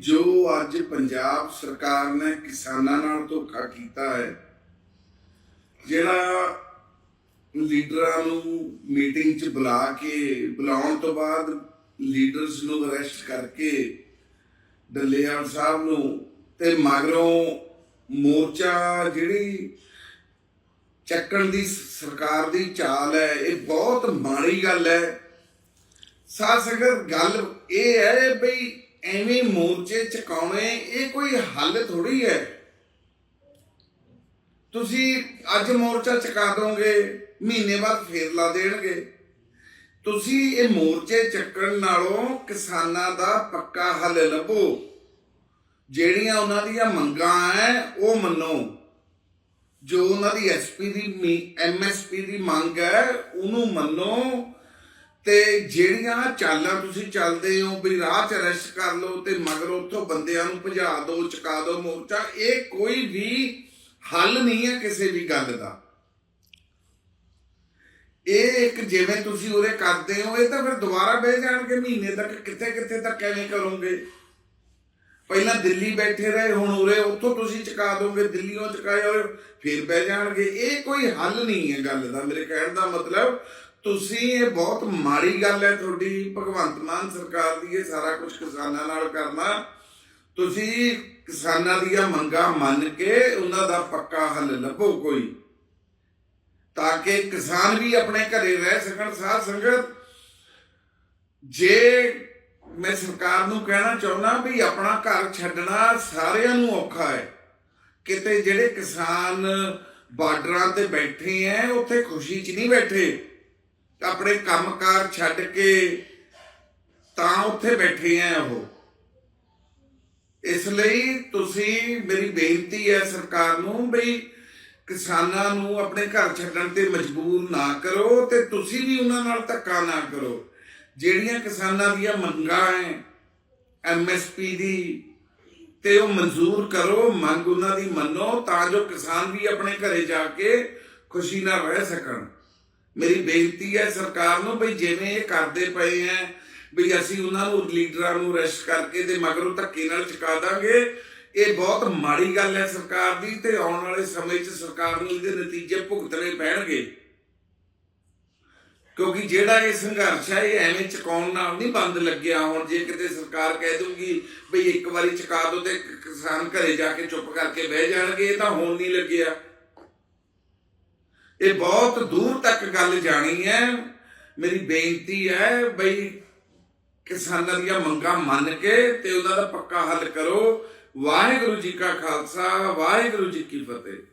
ਜੋ ਅੱਜ ਪੰਜਾਬ ਸਰਕਾਰ ਨੇ ਕਿਸਾਨਾਂ ਨਾਲ ਧੋਖਾ ਕੀਤਾ ਹੈ, ਜਿਹੜਾ ਲੀਡਰਾਂ ਨੂੰ ਮੀਟਿੰਗ 'ਚ ਬੁਲਾ ਕੇ, ਬੁਲਾਉਣ ਤੋਂ ਬਾਅਦ ਲੀਡਰਸ ਨੂੰ ਅਰੈਸਟ ਕਰਕੇ ਡੱਲੇਵਾਲ ਸਾਹਿਬ ਨੂੰ ਤੇ ਮਗਰੋਂ ਮੋਰਚਾ ਜਿਹੜੀ ਚੱਕਣ ਦੀ ਸਰਕਾਰ ਦੀ ਚਾਲ ਹੈ, ਇਹ ਬਹੁਤ ਮਾੜੀ ਗੱਲ ਹੈ। ਸਾਧ ਗੱਲ ਇਹ ਹੈ ਬਈ ਐਵੇਂ ਮੋਰਚੇ ਚਕਾਉਣੇ, ਇਹ ਕੋਈ ਹੱਲ ਥੋੜੀ ਹੈ। ਤੁਸੀਂ ਅੱਜ ਮੋਰਚਾ ਚਕਾ ਦੋਗੇ, ਮਹੀਨੇ ਬਾਅਦ ਫੇਰ ਲਾ ਦੇਣਗੇ। ਤੁਸੀਂ ਇਹ ਮੋਰਚੇ ਚੱਕਣ ਨਾਲੋਂ ਕਿਸਾਨਾਂ ਦਾ ਪੱਕਾ ਹੱਲ ਲੱਭੋ। ਜਿਹੜੀਆਂ ਉਹਨਾਂ ਦੀਆਂ ਮੰਗਾਂ ਐ, ਉਹ ਮੰਨੋ। ਜੋ ਉਹਨਾਂ ਦੀ ਐਸਪੀ ਦੀ ਐਮਐਸਪੀ ਦੀ ਮੰਗ ਹੈ ਉਹਨੂੰ ਮੰਨੋ। ਤੇ ਜਿਹੜੀਆਂ ਚਾਲਾਂ ਤੁਸੀਂ ਚੱਲਦੇ ਹੋ ਵੀ ਰਾਹ 'ਚ ਅਰੈਸਟ ਕਰ ਲਓ ਤੇ ਮਗਰ ਉੱਥੋਂ ਬੰਦਿਆਂ ਨੂੰ ਭਜਾ ਦਿਓ ਚੁਕਾ ਦਿਓ ਮੋਰਚਾ, ਇਹ ਕੋਈ ਵੀ ਹੱਲ ਨਹੀਂ ਹੈ ਕਿਸੇ ਵੀ ਗੱਲ ਦਾ। ਇਹ ਇੱਕ ਜਿਵੇਂ ਤੁਸੀਂ ਉਰੇ ਕਰਦੇ ਹੋ, ਇਹ ਤਾਂ ਫਿਰ ਦੁਬਾਰਾ ਬਹਿ ਜਾਣਗੇ, ਮਹੀਨੇ ਤੱਕ ਕਿੱਥੇ ਕਿੱਥੇ ਤੱਕ ਐਵੇਂ ਕਰੋਗੇ। ਪਹਿਲਾਂ ਦਿੱਲੀ ਬੈਠੇ ਰਹੇ, ਹੁਣ ਉਰੇ ਉੱਥੋਂ ਤੁਸੀਂ ਚੁਕਾ ਦੋਗੇ ਦਿੱਲੀੋਂ ਚੁਕਾਏ ਔਰ ਫਿਰ ਬਹਿ ਜਾਣਗੇ। ਇਹ ਕੋਈ ਹੱਲ ਨਹੀਂ ਹੈ ਗੱਲ ਦਾ, ਮੇਰੇ ਕਹਿਣ ਦਾ ਮਤਲਬ ਤੁਸੀਂ ਇਹ ਬਹੁਤ ਮਾੜੀ ਗੱਲ ਹੈ ਤੁਹਾਡੀ, ਭਗਵੰਤ ਮਾਨ ਸਰਕਾਰ ਦੀ ਇਹ ਸਾਰਾ ਕੁਝ ਕਿਸਾਨਾਂ ਨਾਲ ਕਰਨਾ। ਤੁਸੀਂ ਕਿਸਾਨਾਂ ਦੀਆਂ ਮੰਗਾਂ ਮੰਨ ਕੇ ਉਹਨਾਂ ਦਾ ਪੱਕਾ ਹੱਲ ਲੱਭੋ ਕੋਈ। ਤਾਂ ਕਿ ਕਿਸਾਨ ਵੀ ਆਪਣੇ ਘਰੇ ਰਹਿ ਸਕਣ, ਸਾਧ ਸੰਗਤ। ਜੇ ਮੈਂ ਸਰਕਾਰ ਨੂੰ ਕਹਿਣਾ ਚਾਹੁੰਦਾ ਵੀ ਆਪਣਾ ਘਰ ਛੱਡਣਾ ਸਾਰਿਆਂ ਨੂੰ ਔਖਾ ਹੈ। ਕਿਤੇ ਜਿਹੜੇ ਕਿਸਾਨ ਬਾਰਡਰਾਂ ਤੇ ਬੈਠੇ ਐ, ਉੱਥੇ ਖੁਸ਼ੀ 'ਚ ਨਹੀਂ ਬੈਠੇ। ਆਪਣੇ ਕੰਮਕਾਰ ਛੱਡ ਕੇ ਤਾਂ ਉੱਥੇ ਬੈਠੇ ਐ ਉਹ। ਇਸ ਲਈ ਤੁਸੀਂ ਮੇਰੀ ਬੇਨਤੀ ਹੈ ਸਰਕਾਰ ਨੂੰ ਵੀ ਕਿਸਾਨਾਂ ਨੂੰ ਆਪਣੇ ਘਰ ਛੱਡਣ ਤੇ ਮਜਬੂਰ ਨਾ ਕਰੋ ਤੇ ਤੁਸੀਂ ਵੀ ਉਹਨਾਂ ਨਾਲ ਧੱਕਾ ਨਾ ਕਰੋ। ਜਿਹੜੀਆਂ ਕਿਸਾਨਾਂ ਦੀਆਂ ਮੰਗਾਂ ਐ ਐਮਐਸਪੀ ਦੀ, ਤੇ ਉਹ ਮਨਜ਼ੂਰ ਕਰੋ, ਮੰਗ ਉਹਨਾਂ ਦੀ ਮੰਨੋ ਤਾਂ ਜੋ ਕਿਸਾਨ ਵੀ ਆਪਣੇ ਘਰੇ ਜਾ ਕੇ ਖੁਸ਼ੀ ਨਾਲ ਰਹਿ ਸਕਣ। ਮੇਰੀ ਬੇਨਤੀ ਹੈ ਸਰਕਾਰ ਨੂੰ ਵੀ ਜਿਵੇਂ ਇਹ ਕਰਦੇ ਪਏ ਐ, ਵੀ ਅਸੀਂ ਉਹਨਾਂ ਨੂੰ ਲੀਡਰਾਂ ਨੂੰ ਅਰੈਸਟ ਕਰਕੇ ਤੇ ਮਗਰੋਂ ਧੱਕੇ ਨਾਲ ਚੁਕਾ ਦਾਂਗੇ, ਇਹ ਬਹੁਤ ਮਾੜੀ ਗੱਲ ਹੈ ਸਰਕਾਰ ਦੀ ਤੇ ਆਉਣ ਵਾਲੇ ਸਮੇਂ 'ਚ ਸਰਕਾਰ ਨੂੰ ਇਹਦੇ ਨਤੀਜੇ ਭੁਗਤਣੇ ਪੈਣਗੇ। ਕਿਉਂਕਿ ਜਿਹੜਾ ਇਹ ਸੰਘਰਸ਼ ਹੈ ਇਹ ਐਵੇਂ ਚੁਕਾਉਣ ਨਾਲ ਨਹੀਂ ਬੰਦ ਲੱਗਿਆ। ਹੁਣ ਜੇ ਕਿਤੇ ਸਰਕਾਰ ਕਹਿ ਦੂਗੀ ਬਈ ਇੱਕ ਵਾਰੀ ਚੁਕਾ ਦੋ ਤੇ ਕਿਸਾਨ ਘਰੇ ਜਾ ਕੇ ਚੁੱਪ ਕਰਕੇ ਬਹਿ ਜਾਣਗੇ, ਇਹ ਤਾਂ ਹੋਣ ਨਹੀਂ ਲੱਗਿਆ। ਇਹ ਬਹੁਤ ਦੂਰ ਤੱਕ ਗੱਲ ਜਾਣੀ ਹੈ। ਮੇਰੀ ਬੇਨਤੀ ਹੈ ਬਈ ਕਿਸਾਨਾਂ ਦੀਆਂ ਮੰਗਾਂ ਮੰਨ ਕੇ ਤੇ ਉਹਨਾਂ ਦਾ ਪੱਕਾ ਹੱਲ ਕਰੋ। ਵਾਹਿਗੁਰੂ ਜੀ ਕਾ ਖਾਲਸਾ, ਵਾਹਿਗੁਰੂ ਜੀ ਕੀ ਫਤਿਹ।